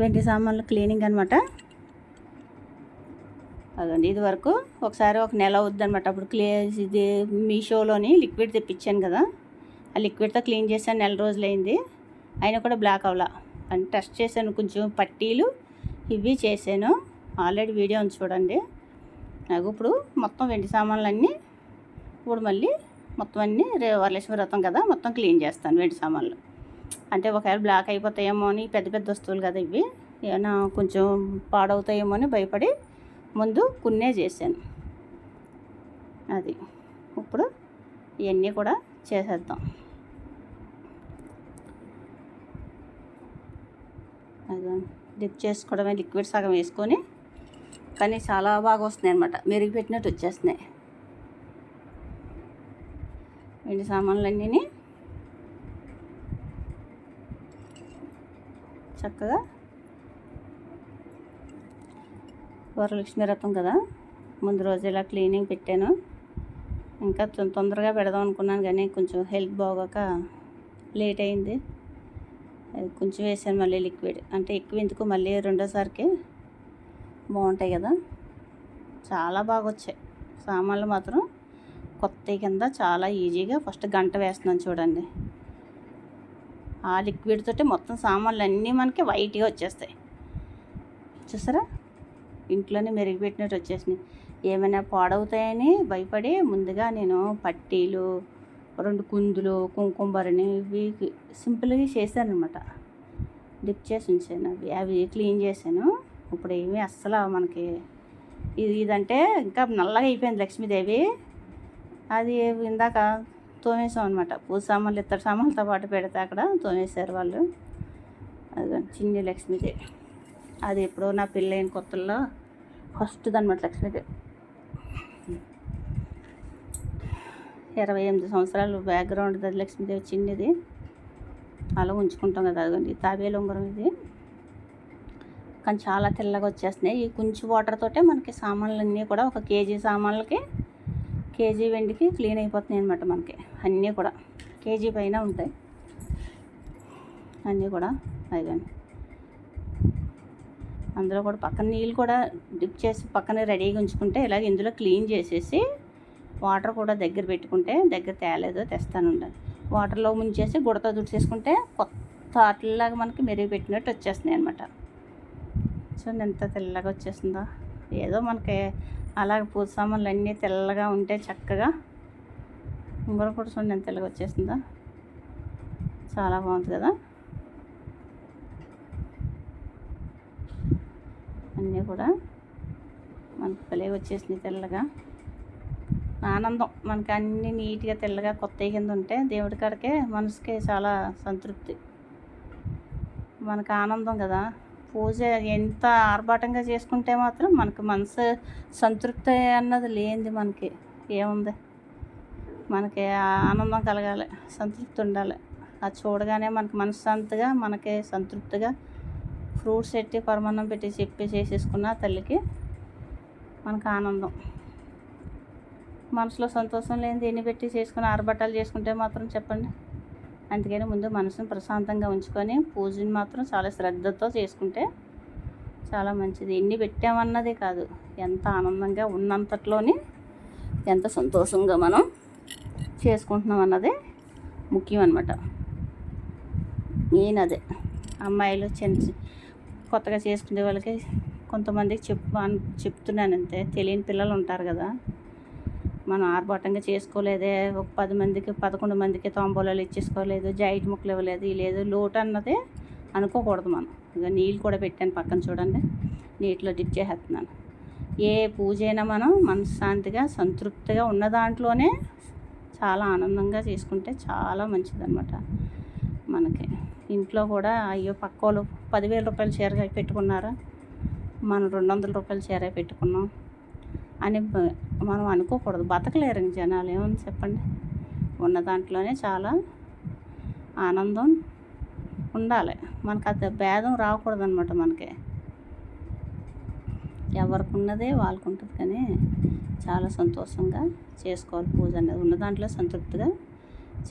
వెండి సామాన్లు క్లీనింగ్ అనమాట అదండి ఇది వరకు ఒకసారి ఒక నెల అవుద్ది అనమాట అప్పుడు క్లీ ఇది మీషోలోని లిక్విడ్ తెప్పించాను కదా. ఆ లిక్విడ్తో క్లీన్ చేశాను నెల రోజులైంది. అయినా కూడా బ్లాక్ అవలా. అని టెస్ట్ చేశాను కొంచెం పట్టీలు ఇవి చేశాను. ఆల్రెడీ వీడియో ఉంది చూడండి. నాకు ఇప్పుడు మొత్తం వెండి సామాన్లు అన్నీ ఇప్పుడు మళ్ళీ మొత్తం అన్నీ రే వరలక్ష్మి వ్రతం కదా మొత్తం క్లీన్ చేస్తాను వెండి సామాన్లు. అంటే ఒకవేళ బ్లాక్ అయిపోతాయేమో అని పెద్ద పెద్ద వస్తువులు కదా ఇవి. ఏమైనా కొంచెం పాడవుతాయేమో అని భయపడి ముందు కున్నే చేశాను. అది. ఇప్పుడు ఇవన్నీ కూడా చేసేద్దాం. అది డిప్ చేసుకోవడమే లిక్విడ్ సగం వేసుకొని కానీ చాలా బాగా వస్తున్నాయి అనమాట మెరుగు పెట్టినట్టు వచ్చేస్తున్నాయి. వెండి సామాన్లన్నీ చక్కగా వరలక్ష్మి రథం కదా? ముందు రోజు ఇలా క్లీనింగ్ పెట్టాను. ఇంకా తొందరగా పెడదాం అనుకున్నాను కానీ కొంచెం హెల్త్ బాగోక లేట్ అయింది. అది కొంచెం వేసాను మళ్ళీ లిక్విడ్. అంటే ఎక్కువ ఎందుకు? మళ్ళీ రెండోసారికి బాగుంటాయి కదా? చాలా బాగా వచ్చాయి సామాన్లు మాత్రం కొత్త కింద చాలా ఈజీగా ఫస్ట్ గంట వేస్తున్నాను చూడండి. ఆ లిక్విడ్ తోటి మొత్తం సామాన్లు అన్నీ మనకి వైట్గా వచ్చేస్తాయి. చూసారా? ఇంట్లోనే మెరుగుపెట్టినట్టు వచ్చేసినాయి. ఏమైనా పాడవుతాయని భయపడి ముందుగా నేను పట్టీలు రెండు కుందులు కుంకుమ ఇవి సింపుల్గా చేశాను అనమాట డిప్ చేసి ఉంచాను అవి. అవి క్లీన్ చేశాను. ఇప్పుడు ఏమీ అస్సలు మనకి ఇది ఇదంటే ఇంకా నల్లగా అయిపోయింది లక్ష్మీదేవి. అది ఇందాక తోమేసాం అనమాట పూజ సామాన్లు ఇతర సామాన్లతో పాటు పెడితే అక్కడ తోమేశారు వాళ్ళు. అది చిన్ని లక్ష్మీదేవి. అది ఎప్పుడో నా పెళ్ళైన కొత్తల్లో ఫస్ట్ అనమాట లక్ష్మీదేవి. ఇరవై ఎనిమిది సంవత్సరాలు బ్యాక్గ్రౌండ్ అది లక్ష్మీదేవి చిన్నది. అలా ఉంచుకుంటాం కదా అదిగోండి తాబేలు ఉంగరం ఇది. కానీ చాలా తెల్లగా వచ్చేస్తున్నాయి. ఈ కొంచెం వాటర్ తోటే మనకి సామాన్లన్నీ కూడా ఒక కేజీ సామాన్లకి కేజీ వెండికి క్లీన్ అయిపోతున్నాయి అనమాట మనకి. అన్నీ కూడా. కేజీ పైన ఉంటాయి. అన్నీ కూడా అదిగోండి అందులో కూడా పక్కన నీళ్ళు కూడా డిప్ చేసి పక్కన రెడీగా ఉంచుకుంటే ఇలాగ ఇందులో క్లీన్ చేసేసి వాటర్ కూడా దగ్గర పెట్టుకుంటే దగ్గర తేలేదు తెస్తాను ఉండాలి వాటర్లో ముంచేసి గుడతో తుడిచేసుకుంటే కొత్త అట్లలాగా మనకి మెరుగు పెట్టినట్టు వచ్చేస్తున్నాయి అనమాట చూడండి ఎంత తెల్లగా వచ్చేసిందో ఏదో మనకి అలాగ పూజ సామాన్లు అన్నీ తెల్లగా ఉంటే చక్కగా ఉంగరం కూడా చూడండి తెల్లగా వచ్చేసిందా. చాలా బాగుంది కదా. అన్నీ కూడా మనకి భలే వచ్చేసింది తెల్లగా. ఆనందం. మనకి అన్నీ నీట్గా తెల్లగా కొత్త కింద ఉంటే దేవుడి కాడికే మనసుకి చాలా సంతృప్తి. మనకు ఆనందం కదా. పూజ ఎంత ఆర్భాటంగా చేసుకుంటే మాత్రం మనకు మనసు సంతృప్తి అన్నది లేనిది మనకి. ఏముంది? మనకి ఆనందం కలగాలి సంతృప్తి ఉండాలి. అది చూడగానే మనకి మనశ్శాంతిగా మనకి సంతృప్తిగా ఫ్రూట్స్ పెట్టి పరమాన్నం పెట్టి చెప్పి చేసేసుకున్న తల్లికి మనకు ఆనందం. మనసులో సంతోషం లేనిది ఎన్ని పెట్టి చేసుకుని ఆరబట్టాలు చేసుకుంటే మాత్రం చెప్పండి. అందుకని ముందు మనసును ప్రశాంతంగా ఉంచుకొని పూజని మాత్రం చాలా శ్రద్ధతో చేసుకుంటే చాలా మంచిది. ఎన్ని పెట్టామన్నదే కాదు ఎంత ఆనందంగా ఉన్నంతట్లోని ఎంత సంతోషంగా మనం చేసుకుంటున్నాం అన్నదే ముఖ్యం అన్నమాట. మెయిన్ అదే. అమ్మాయిలు చిన్న చి- కొత్తగా చేసుకునే వాళ్ళకి కొంతమందికి చెప్పు చెప్తున్నాను అంతే తెలియని పిల్లలు ఉంటారు కదా. మనం ఆర్భాటంగా చేసుకోలేదే. ఒక పది మందికి పదకొండు మందికి తాంబూలాలు ఇచ్చేసుకోలేదు జైట్ ముక్కలు ఇవ్వలేదు లేదు లోటు అన్నదే అనుకోకూడదు మనం. ఇక నీళ్ళు కూడా పెట్టాను పక్కన చూడండి. నీటిలో డిప్ చేసేస్తున్నాను. ఏ పూజ అయినా మనం మనశ్శాంతిగా సంతృప్తిగా ఉన్న దాంట్లోనే చాలా ఆనందంగా చేసుకుంటే చాలా మంచిదన్నమాట మనకి. ఇంట్లో కూడా అయ్యో పక్క వాళ్ళు పదివేల రూపాయల చీర పెట్టుకున్నారా? మనం రెండు వందల రూపాయల చీర పెట్టుకున్నాం. అని మనం అనుకోకూడదు. బతకలేరు జనాలు. ఏమని చెప్పండి? ఉన్న దాంట్లోనే చాలా ఆనందం ఉండాలి. మనకు అది భేదం రాకూడదు అనమాట మనకి. ఎవరికి ఉన్నదే వాళ్ళకు ఉంటుంది కానీ చాలా సంతోషంగా చేసుకోవాలి. పూజ అనేది ఉన్న దాంట్లో సంతృప్తిగా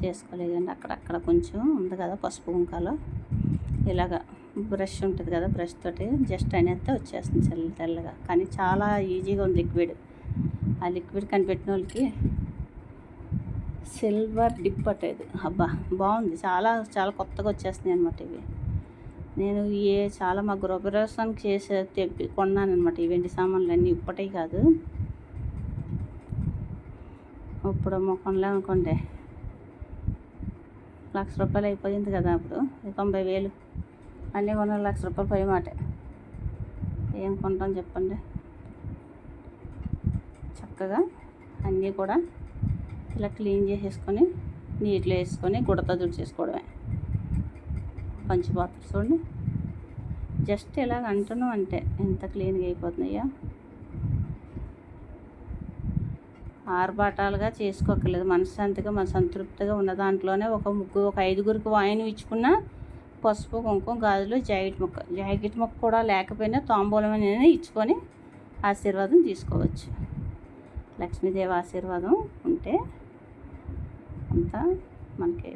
చేసుకోలేదండి. అక్కడక్కడ కొంచెం ఉంది కదా పసుపు కుంకాలో. ఇలాగా బ్రష్ ఉంటుంది కదా బ్రష్ తోటి జస్ట్ అనేస్తే వచ్చేస్తుంది చల్ల తెల్లగా. కానీ చాలా ఈజీగా ఉంది లిక్విడ్. ఆ లిక్విడ్ కనిపెట్టిన వాళ్ళకి సిల్వర్ డిప్ అట్టేది అబ్బా బాగుంది. చాలా చాలా కొత్తగా వచ్చేస్తున్నాయి అనమాట ఇవి. నేను ఏ చాలా మా గృహప్రవేశానికి చేసే తెప్పి కొన్నాను అనమాట ఈ వెండి సామాన్లు అన్నీ ఇప్పటివి కాదు. ఇప్పుడు మొక్కలే అనుకోండి. లక్ష రూపాయలు అయిపోయింది కదా అప్పుడు. తొంభై వేలు. అన్నీ కొన్న లక్ష రూపాయలు పై మాట. ఏం కొంటాం చెప్పండి. చక్కగా అన్నీ కూడా ఇలా క్లీన్ చేసేసుకొని నీట్లో వేసుకొని గుడత తుడిచేసుకోవడమే. పంచిపోతుంది చూడండి. జస్ట్ ఇలాగ అంటున్నాం అంటే ఎంత క్లీన్గా అయిపోతున్నాయా. ఆర్భాటాలుగా చేసుకోకర్లేదు మనశ్శాంతిగా మన సంతృప్తిగా ఉన్న దాంట్లోనే ఒక ముగ్గు ఒక ఐదుగురికి వాయిన్ ఇచ్చుకున్నా పసుపు కుంకుమ గాజులు జాకెట్ ముక్క జాకెట్ ముక్క కూడా లేకపోయినా తాంబూలం అనేది ఇచ్చుకొని ఆశీర్వాదం తీసుకోవచ్చు. లక్ష్మీదేవి ఆశీర్వాదం ఉంటే అంతా మనకి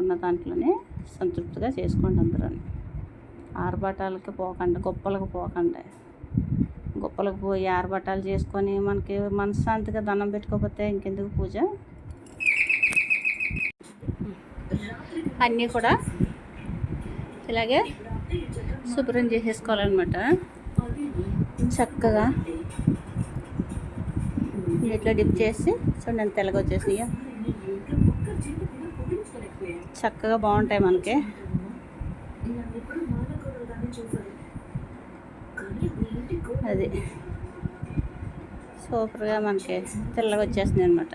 ఉన్న దాంట్లోనే సంతృప్తిగా చేసుకోండి అందరూ. ఆర్భటాలకి పోకండి గొప్పలకు పోకండి. గొప్పలకు పోయి ఆర్భటాలు చేసుకొని మనకి మనశ్శాంతిగా దండం పెట్టుకోకపోతే ఇంకెందుకు పూజ? అన్నీ కూడా ఇలాగే శుభ్రం చేసేసుకోవాలన్నమాట. చక్కగా నీటిలో డిప్ చేసి చూడండి ఎంత తెల్లగా వచ్చేసినాయో. చక్కగా బాగుంటాయి మనకి. అది సూపర్గా మనకి తెల్లగా వచ్చేసింది అనమాట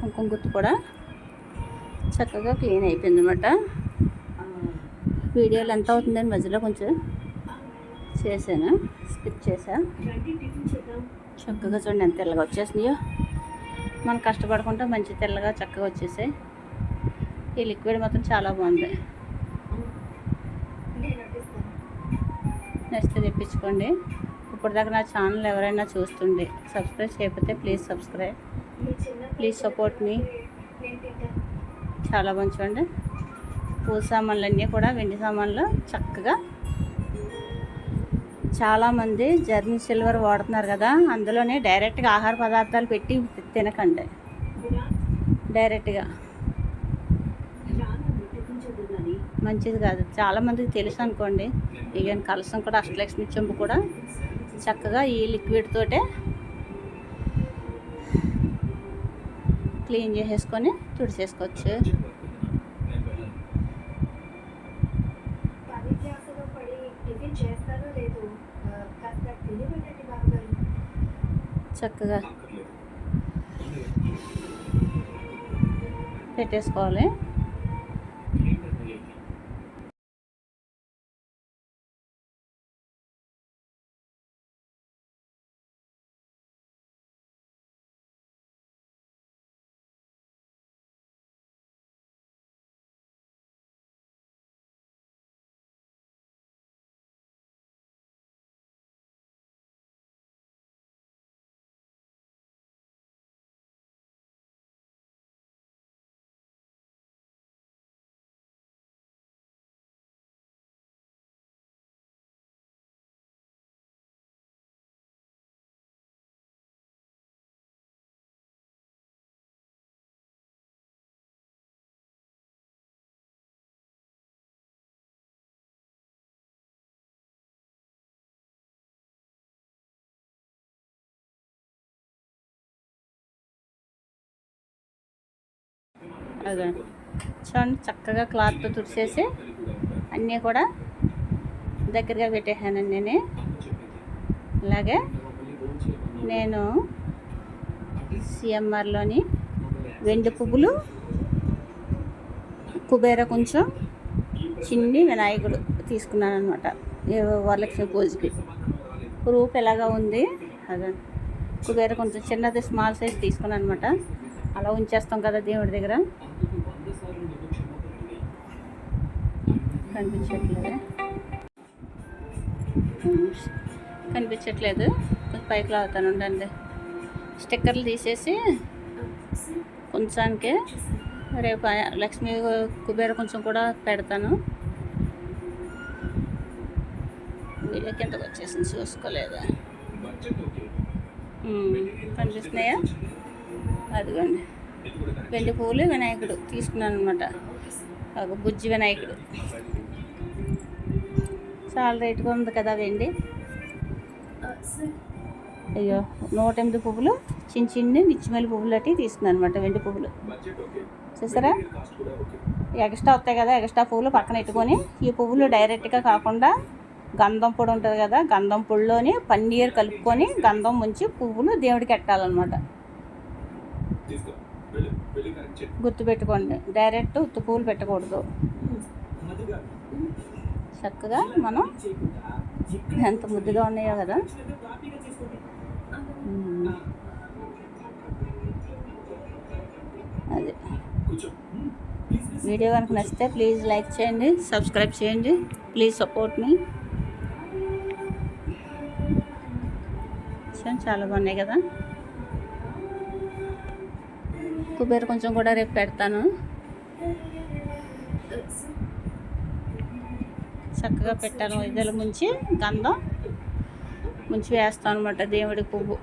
కుంకుమ గుర్తు కూడా చక్కగా క్లీన్ అయిపోయింది అనమాట వీడియోలు ఎంత అవుతుందని మధ్యలో కొంచెం చేశాను స్కిప్ చేశా. చక్కగా చూడండి ఎంత తెల్లగా వచ్చేసినాయో. మనం కష్టపడకుండా మంచి తెల్లగా చక్కగా వచ్చేసాయి. ఈ లిక్విడ్ మాత్రం చాలా బాగుంది. నెక్స్ట్ తెప్పించుకోండి. ఇప్పటిదాకా నా ఛానల్ ఎవరైనా చూస్తుండే సబ్స్క్రైబ్ చేయకపోతే ప్లీజ్ సబ్స్క్రైబ్. ప్లీజ్ సపోర్ట్ మీ చాలా మంచివండి. పూజ సామాన్లు అన్నీ కూడా వెండి సామాన్లు చక్కగా చాలామంది జర్మన్ సిల్వర్ వాడుతున్నారు కదా అందులోనే డైరెక్ట్గా ఆహార పదార్థాలు పెట్టి తినకండి. డైరెక్ట్గా మంచిది కాదు. చాలామందికి తెలుసు అనుకోండి. ఇక కలసం కూడా అష్టలక్ష్మి చెంబు కూడా చక్కగా ఈ లిక్విడ్ తోటే క్లీన్ చేసేసుకొని తుడిచేసుకోవచ్చు పని పెట్టేసుకోవాలి. చూడండి చక్కగా క్లాత్తో తుడిచేసి అన్నీ కూడా దగ్గరగా పెట్టేసానండి నేను. అలాగే నేను సిఎంఆర్లోని వెండి పువ్వులు కుబేర కొంచెం చిన్ని వినాయకుడు తీసుకున్నాను అనమాట వరలక్ష్మి పూజకి. రూప్ ఎలాగా ఉంది? అదే. కుబేర కొంచెం చిన్నది స్మాల్ సైజ్ తీసుకున్నాను అనమాట అలా ఉంచేస్తాం కదా దేవుడి దగ్గర? కనిపించట్లేదు? కనిపించట్లేదు. కొంచెం పైకి లాగుతాను ఉండండి. స్టిక్కర్లు తీసేసి కొంచానికి రేపు లక్ష్మీ కుబేర కొంచెం కూడా పెడతాను. వీడియో కిందకు వచ్చేసింది చూసుకోలేదా? కనిపిస్తున్నాయా? అదిగోండి. వెండి పువ్వులు వినాయకుడు తీసుకున్నాను అనమాట ఒక బుజ్జి వినాయకుడు. చాలా రేటుగా ఉంది కదా వెండి. అయ్యో నూట ఎనిమిది పువ్వులు చిన్న చిన్ని నిచ్చిమల్లి పువ్వులు అట్టి తీసుకున్నాను అనమాట వెండి పువ్వులు. చూసారా? ఎక్స్ట్రా వస్తాయి కదా ఎక్స్ట్రా పువ్వులు పక్కన పెట్టుకొని ఈ పువ్వులు డైరెక్ట్గా కాకుండా గంధం పొడి ఉంటుంది కదా గంధం పొడిలోని పన్నీర్ కలుపుకొని గంధం ముంచి పువ్వులు దేవుడికి ఎట్టాలన్నమాట గుర్తుపెట్టుకోండి. డైరెక్ట్ ఉత్తి పువ్వులు పెట్టకూడదు చక్కగా మనం ఎంత ముద్దుగా ఉన్నాయో కదా. అది. వీడియో కనుక నచ్చితే ప్లీజ్ లైక్ చేయండి సబ్స్క్రైబ్ చేయండి. ప్లీజ్ సపోర్ట్ మీ. చాలా బాగున్నాయి కదా. కుబేర కొంచెం కూడా రేపు పెడతాను. చక్కగా పెట్టాను ఇద్దరు ముంచి గంధం ముంచి వేస్తాను అనమాట దేవుడి పువ్వు.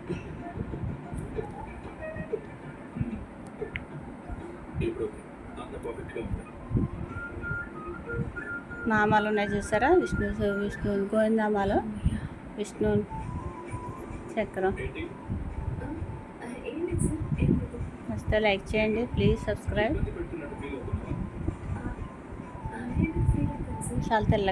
నామాలు ఉన్నాయి చూసారా? విష్ణు విష్ణు గోవిందనామాలు విష్ణు చక్రం ఆ, ఏం లేదు సార్ ఏం లేదు నచ్చితే లైక్ చేయండి. ప్లీజ్ సబ్స్క్రైబ్ చాలా తెల్ల